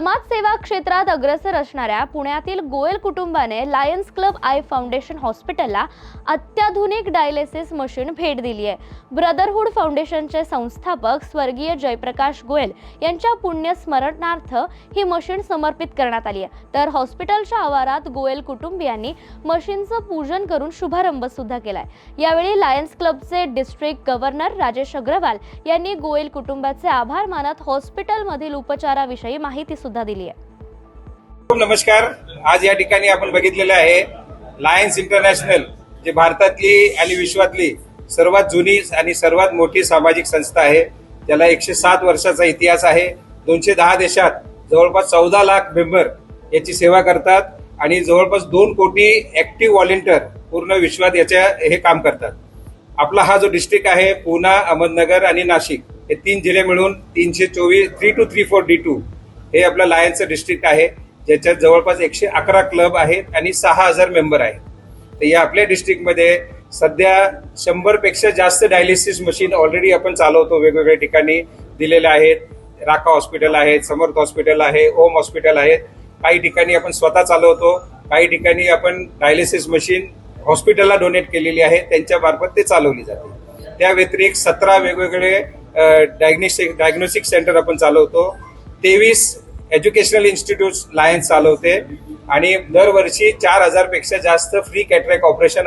समाजसेवा क्षेत्रात अग्रसर असणाऱ्या पुण्यातील गोयल कुटुंबाने लायन्स क्लब आय फाउंडेशन हॉस्पिटलला अत्याधुनिक डायलिसिस मशीन भेट दिली आहे. ब्रदरहूड फाउंडेशनचे संस्थापक स्वर्गीय जयप्रकाश गोयल यांच्या पुण्यस्मरणार्थ ही मशीन समर्पित करण्यात आली आहे. तर हॉस्पिटलच्या आवारात गोयल कुटुंबियांनी मशीनचं पूजन करून शुभारंभ सुद्धा केलाय. यावेळी लायन्स क्लबचे डिस्ट्रिक्ट गव्हर्नर राजेश अग्रवाल यांनी गोयल कुटुंबाचे आभार मानत हॉस्पिटलमधील उपचाराविषयी माहिती सुद्धा दिली आहे. खूप नमस्कार. आज या ठिकाणी आपण बघितलेलं आहे लायन्स इंटरनॅशनल जे भारतातली आणि विश्वातली सर्वात जुनी आणि सर्वात मोठी सामाजिक संस्था आहे. त्याला एकशे सात वर्षाचा इतिहास आहे. दोनशे दहा देशात जवळपास चौदा लाख मेंबर याची सेवा करतात आणि जवळपास दोन कोटी ऍक्टिव्ह व्हॉलेंटियर पूर्ण विश्वात याच्या हे काम करतात. आपला हा जो डिस्ट्रिक्ट आहे पुणा अहमदनगर आणि नाशिक हे तीन जिल्हे मिळून तीनशे चोवीस three two three four D two हे आपलं लायन्सचं डिस्ट्रिक्ट आहे. ज्याच्यात जवळपास एकशे अकरा क्लब आहेत आणि सहा हजार मेंबर आहेत. तर या आपल्या डिस्ट्रिक्टमध्ये सध्या शंभरपेक्षा जास्त डायलिसिस मशीन ऑलरेडी आपण चालवतो वेगवेगळ्या ठिकाणी. दिलेल्या आहेत. राका हॉस्पिटल आहेत समर्थ हॉस्पिटल आहे ओम हॉस्पिटल आहेत काही ठिकाणी आपण स्वतः चालवतो काही ठिकाणी आपण डायलिसिस मशीन हॉस्पिटलला डोनेट केलेली आहे त्यांच्यामार्फत ते चालवली जाते. त्या व्यतिरिक्त सतरा वेगवेगळे डायग्नोस्टिक डायग्नोस्टिक सेंटर आपण चालवतो. तेवीस एज्युकेशनल इन्स्टिट्यूट लायन्स चालवते. आणि दरवर्षी चार हजारपेक्षा जास्त फ्री कॅटरॅक ऑपरेशन